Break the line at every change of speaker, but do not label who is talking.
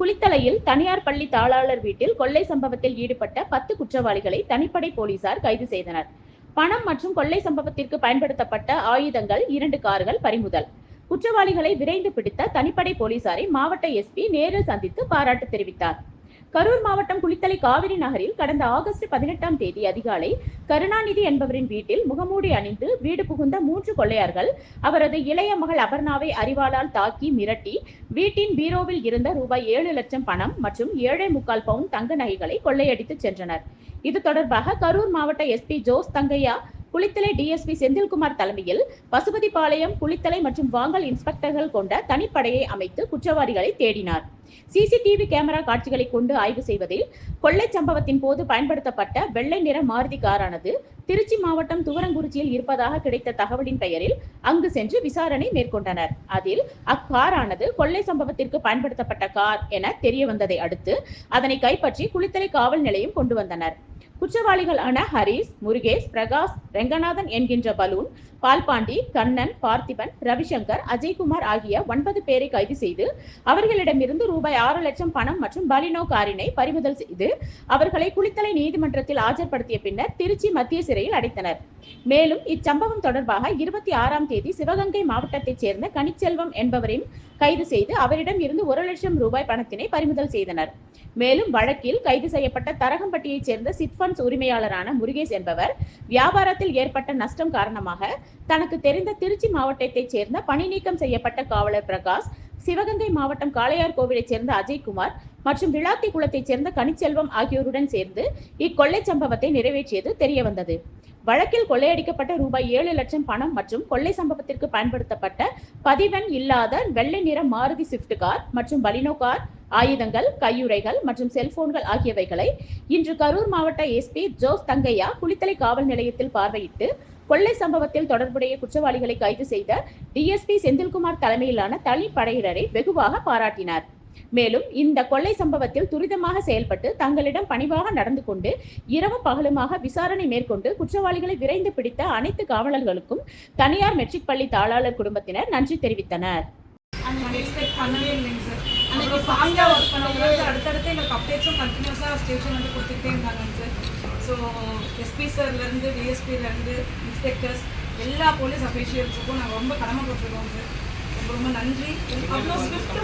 குளித்தலையில் தனியார் பள்ளி தாளாளர் வீட்டில் கொள்ளை சம்பவத்தில் ஈடுபட்ட பத்து குற்றவாளிகளை தனிப்படை போலீசார் கைது செய்தனர். பணம் மற்றும் கொள்ளை சம்பவத்திற்கு பயன்படுத்தப்பட்ட ஆயுதங்கள் இரண்டு கார்கள் பறிமுதல். குற்றவாளிகளை விரைந்து பிடித்த தனிப்படை போலீசாரை மாவட்ட எஸ்பி நேரில் சந்தித்து பாராட்டு தெரிவித்தார். கரூர் மாவட்டம் குளித்தலை காவிரி நகரில் கடந்த ஆகஸ்ட் பதினெட்டாம் தேதி அதிகாலை கருணாநிதி என்பவரின் வீட்டில் முகமூடி அணிந்து வீடு புகுந்த மூன்று கொள்ளையர்கள் அவரது இளைய மகள் அபர்ணாவை அறிவாளால் தாக்கி மிரட்டி வீட்டின் பீரோவில் இருந்த ரூபாய் ஏழு லட்சம் பணம் மற்றும் ஏழே முக்கால் பவுன் தங்க நகைகளை கொள்ளையடித்து சென்றனர். இது தொடர்பாக கரூர் மாவட்ட எஸ்பி ஜோஸ் தங்கையா குளித்தலை டிஎஸ்பி செந்தில்குமார் தலைமையில் பசுபதிபாளையம் குளித்தலை மற்றும் வாங்கல் இன்ஸ்பெக்டர்கள் கொண்ட தனிப்படையை அமைத்து குற்றவாளிகளை தேடினார். சிசிடிவி கேமரா காட்சிகளை கொண்டு ஆய்வு செய்வதில் கொள்ளை சம்பவத்தின் போது பயன்படுத்தப்பட்ட வெள்ளை நிற மாருதி காரானது திருச்சி மாவட்டம் துவரங்குறிச்சியில் இருப்பதாக கிடைத்த தகவலின் பெயரில் அங்கு சென்று விசாரணை மேற்கொண்டனர். அதில் அக்காரானது கொள்ளை சம்பவத்திற்கு பயன்படுத்தப்பட்ட கார் என தெரிய வந்ததை அடுத்து அதனை கைப்பற்றி குளித்தலை காவல் நிலையம் கொண்டு வந்தனர். குற்றவாளிகளான ஹரிஸ் முருகேஷ் பிரகாஷ் ரெங்கநாதன் என்கின்ற பலூன் பால்பாண்டி கண்ணன் பார்த்திபன் ரவிசங்கர் அஜய்குமார் ஆகிய ஒன்பது பேரை கைது செய்து அவர்களிடமிருந்து ரூபாய் ஆறு லட்சம் பணம் மற்றும் பலினோ காரினை பறிமுதல் செய்து அவர்களை குளித்தலை நீதிமன்றத்தில் ஆஜர்படுத்திய பின்னர் திருச்சி மத்திய சிறையில் அடைத்தனர். மேலும் இச்சம்பவம் தொடர்பாக இருபத்தி ஆறாம் தேதி சிவகங்கை மாவட்டத்தைச் சேர்ந்த கனிச்செல்வம் என்பவரின் கைது செய்து அவரிடம் இருந்து ஒரு லட்சம் ரூபாய் பணத்தினை பறிமுதல் செய்தனர். மேலும் வழக்கில் கைது செய்யப்பட்ட தரகம்பட்டியைச் சேர்ந்த சிட்பண்ட்ஸ் உரிமையாளரான முருகேஷ் என்பவர் வியாபாரத்தை வியாபாரத்தில் ஏற்பட்ட நஷ்டம் காரணமாக தனக்கு தெரிந்த திருச்சி மாவட்டத்தைச் சேர்ந்த பணி நீக்கம் செய்யப்பட்ட காவலர் பிரகாஷ் சிவகங்கை மாவட்டம் காளையார் கோவிலைச் சேர்ந்த அஜய்குமார் மற்றும் விளாத்தி குளத்தைச் சேர்ந்த கனிச்செல்வம் ஆகியோருடன் சேர்ந்து இக்கொள்ளை சம்பவத்தை நிறைவேற்றியது தெரியவந்தது. வழக்கில் கொள்ளையடிக்கப்பட்ட ரூபாய் ஏழு லட்சம் பணம் மற்றும் கொள்ளை சம்பவத்திற்கு பயன்படுத்தப்பட்ட பதிவெண் இல்லாத வெள்ளை நிற மாருதி ஸ்விஃப்ட் கார் மற்றும் பலினோ கார் ஆயுதங்கள் கையுறைகள் மற்றும் செல்போன்கள் ஆகியவைகளை இன்று கரூர் மாவட்ட எஸ்பி ஜோஸ் தங்கையா குளித்தலை காவல் நிலையத்தில் பார்வையிட்டு கொள்ளை சம்பவத்தில் தொடர்புடைய குற்றவாளிகளை கைது செய்த டிஎஸ்பி செந்தில்குமார் தலைமையிலான தனிப்படையினரை வெகுவாக பாராட்டினார். மேலும் இந்த கொள்ளை சம்பவத்தில் துரிதமாக செயல்பட்டு தங்களிடம் பணிவாக நடந்து கொண்டு இரவு பகலுமாக விசாரணை மேற்கொண்டு குற்றவாளிகளை விரைந்து பிடித்த அனைத்து காவலர்களுக்கும் தனியார் மெட்ரிக் பள்ளி தாளாளர் குடும்பத்தினர் நன்றி தெரிவித்தனர்.
அண்ட் நாங்கள் எக்ஸ்பெக்ட் பண்ணவே இல்லைங்க சார் அன்றைக்கி ஃபாஸ்ட்டாக ஒர்க் பண்ணவங்க வந்து அடுத்தடுத்து எங்களுக்கு அப்டேட்ஸும் கண்டினியூஸாக ஸ்டேஷன் வந்து கொடுத்துட்டே இருந்தாங்கங்க சார் ஸோ எஸ்பி சார்லேருந்து டிஎஸ்பிலேருந்து இன்ஸ்பெக்டர்ஸ் எல்லா போலீஸ் அஃபீஷியல்ஸுக்கும் நாங்கள் ரொம்ப கடமைப்பட்டிருக்கோம் சார் ரொம்ப ரொம்ப நன்றி. அவ்வளோ ஸ்விஃப்ட்